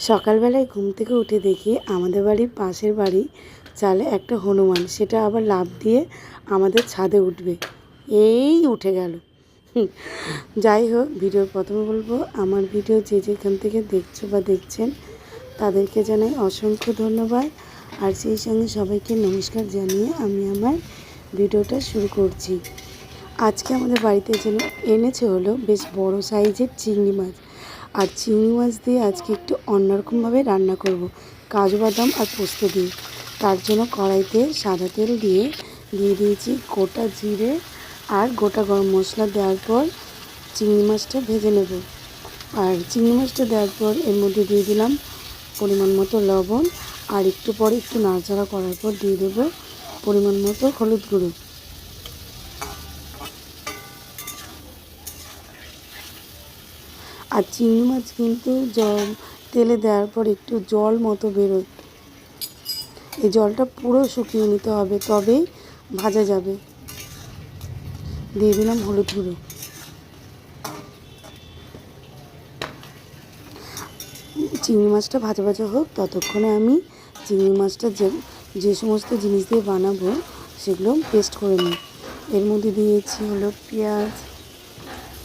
সকালবেলায় ঘুম থেকে উঠে দেখি আমাদের বাড়ির পাশের বাড়ি চালে একটা হনুমান, সেটা আবার লাফ দিয়ে আমাদের ছাদে উঠবে। এই উঠে গেল। যাই হোক, ভিডিওর প্রথমে বলব, আমার ভিডিও যে যেখান থেকে দেখছ বা দেখছেন, তাদেরকে জানাই অসংখ্য ধন্যবাদ। আর সেই সঙ্গে সবাইকে নমস্কার জানিয়ে আমি আমার ভিডিওটা শুরু করছি। আজকে আমাদের বাড়িতে যেন এনেছে হলো বেশ বড় সাইজের চিংড়ি মাছ। আর চিংড়ি মাছ দিয়ে আজকে একটু অন্যরকমভাবে রান্না করব। কাজু বাদাম আর পোস্ত দিয়ে। তার জন্য কড়াইতে সাদা তেল দিয়ে দিয়ে দিয়েছি গোটা জিরে আর গোটা গরম মশলা দেওয়ার পর চিংড়ি মাছটা ভেজে নেব। আর চিংড়ি মাছটা দেওয়ার পর এর মধ্যে দিয়ে দিলাম পরিমাণ মতো লবণ আর একটু পরে একটু নাড়াচাড়া করার পর দিয়ে দেবো পরিমাণ মতো হলুদ গুঁড়ো। আর চিংড়ি মাছ কিন্তু জল, তেলে দেওয়ার পর একটু জল মতো বেরোয়। এই জলটা পুরো শুকিয়ে নিতে হবে, তবেই ভাজা যাবে। দিয়ে দিলাম হলুদ গুঁড়ো। চিংড়ি মাছটা ভাজা ভাজা হোক, ততক্ষণে আমি চিংড়ি মাছটা যে যে সমস্ত জিনিস দিয়ে বানাবো, সেগুলো পেস্ট করে নিই। এর মধ্যে দিয়েছি হলো পেঁয়াজ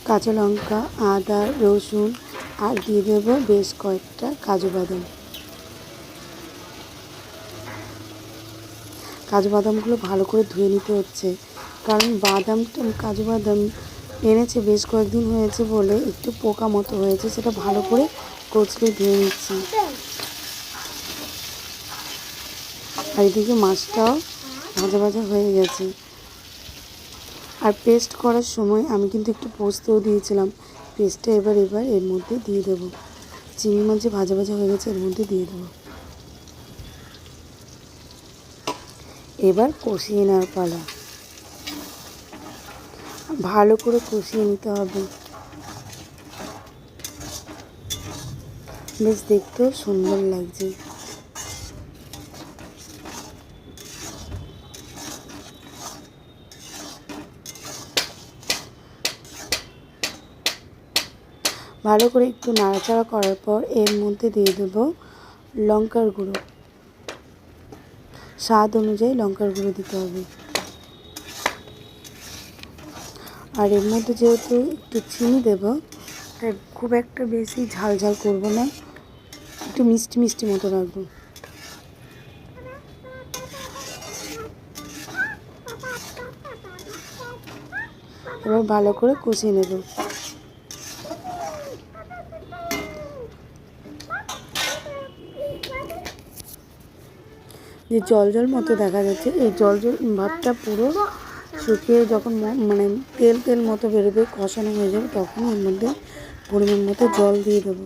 কাঁচা লঙ্কা, আদা, রসুন আর দিয়ে দেবো বেশ কয়েকটা কাজু বাদাম। কাজু বাদামগুলো ভালো করে ধুয়ে নিতে হচ্ছে, কারণ বাদামটা কাজু বাদাম এনেছে বেশ কয়েকদিন হয়েছে বলে একটু পোকা মতো হয়েছে, সেটা ভালো করে কচলে ধুয়ে নিচ্ছি। আর এদিকে মাছটাও ভাজা ভাজা হয়ে গেছে। আর পেস্ট করার সময় আমি কিন্তু একটু পোস্তও দিয়েছিলাম। পেস্টটা এবার এবার এর মধ্যে দিয়ে দেবো। চিংড়ি মাছ ভাজা ভাজা হয়ে গেছে, এর মধ্যে দিয়ে দেবো। এবার কষিয়ে নেওয়ার পালা। ভালো করে কষিয়ে নিতে হবে। বেশ দেখতেও সুন্দর লাগছে। ভালো করে একটু নাড়াচাড়া করার পর এর মধ্যে দিয়ে দেবো লঙ্কার গুঁড়ো। স্বাদ অনুযায়ী লঙ্কার গুঁড়ো দিতে হবে। আর এর মধ্যে যেহেতু একটু চিনি দেবো খুব একটা বেশি ঝাল ঝাল করব না। একটু মিষ্টি মিষ্টি মতো রাখব। এবার ভালো করে কষিয়ে নেব। যে জল জল মতো দেখা যাচ্ছে, এই জল জল ভাবটা পুরো শুকিয়ে যখন মানে তেল তেল মতো বেরোবে, কষানো হয়ে যাবে, তখন এর মধ্যে পরিমাণ মতো জল দিয়ে দেবো।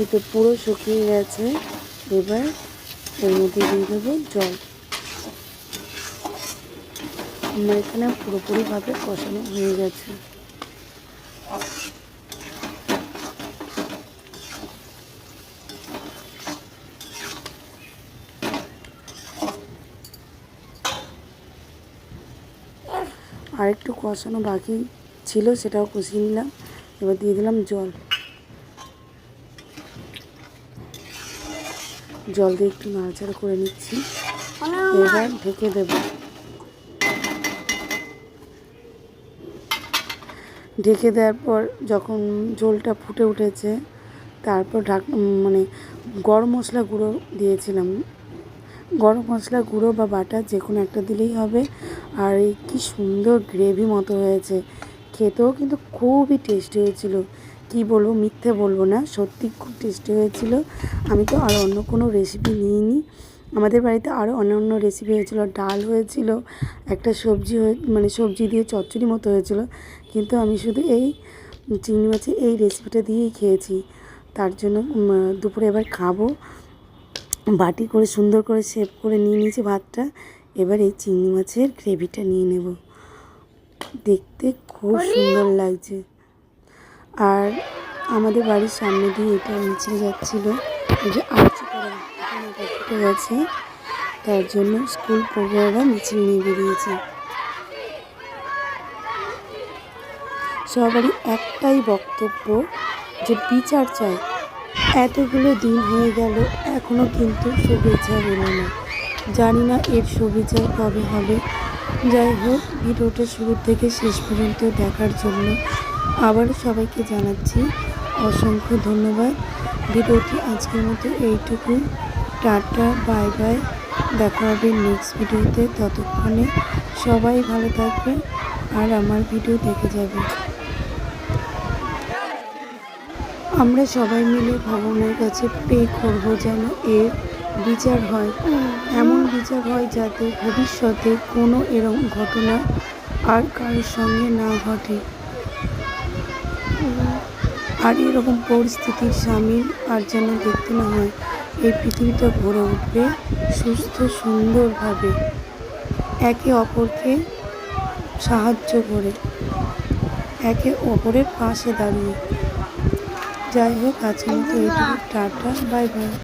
এই তো পুরো শুকিয়ে গেছে, এবার এর মধ্যে দিয়ে দেবো জল। আমার এখানে পুরোপুরিভাবে কষানো হয়ে গেছে। আর একটু কষানো বাকি ছিল, সেটাও কষিয়ে নিলাম। এবার দিয়ে দিলাম জল। জল দিয়ে একটু নাড়াচাড়া করে নিচ্ছি। এবার ঢেকে দেব। ঢেকে দেওয়ার পর যখন জলটা ফুটে উঠেছে, তারপর ঢাক মানে গরম মশলা গুঁড়ো দিয়েছিলাম। গরম মশলা, গুঁড়ো বা বাটা যে কোনো একটা দিলেই হবে। আর এই কী সুন্দর গ্রেভি মতো হয়েছে। খেতেও কিন্তু খুবই টেস্টি হয়েছিল। কি বলব, মিথ্যে বলব না সত্যি খুব টেস্টি হয়েছিল। আমি তো আর অন্য কোনো রেসিপি নিইনি। আমাদের বাড়িতে আরও অন্য অন্য রেসিপি হয়েছিল। ডাল হয়েছিল, একটা সবজি হয়ে মানে সবজি দিয়ে চচ্চড়ি মতো হয়েছিল। কিন্তু আমি শুধু এই চিংড়ি মাছের এই রেসিপিটা দিয়েই খেয়েছি। তার জন্য দুপুরে এবার খাব। বাটি করে সুন্দর করে সেভ করে নিয়ে নিয়েছি ভাতটা। এবার এই চিংড়ি মাছের গ্রেভিটা নিয়ে নেব। দেখতে খুব সুন্দর লাগছে। আর আমাদের বাড়ির সামনে দিয়ে এটা মিছিল যাচ্ছিল। যে আর্চি করা গেছে। তার জন্য স্কুল পড়ুয়ারা মিছিল নিয়ে বেরিয়েছে। সবারই একটাই বক্তব্য যে বিচার চাই। এতগুলো দিন হয়ে গেল এখনও কিন্তু শুভেচ্ছা এলো না। জানি না এর সুবিচার কবে হবে। যাই হোক, ভিডিওটা শুরু থেকে শেষ পর্যন্ত দেখার জন্য আবারও সবাইকে জানাচ্ছি অসংখ্য ধন্যবাদ। ভিডিওটি আজকের মতো এইটুকু। Tata, bye bye. দেখা হবে নেক্সট ভিডিওতে। ততক্ষণে সবাই ভালো থাকবে আর আমার ভিডিও দেখে যাবে। আমরা সবাই মিলে ভগবানের কাছে পে করব যেন এর বিচার হয়। এমন বিচার হয় যাতে ভবিষ্যতে কোনো এরকম ঘটনা আর কারোর সঙ্গে না ঘটে। আর এরকম পরিস্থিতির সামিল আর যেন দেখতে না হয়, এই পৃথিবীটা ভরে উঠবে সুস্থ, সুন্দরভাবে, একে অপরকে সাহায্য করে, একে অপরের পাশে দাঁড়িয়ে। যাই হোক আজকের টাটা বাই বাই।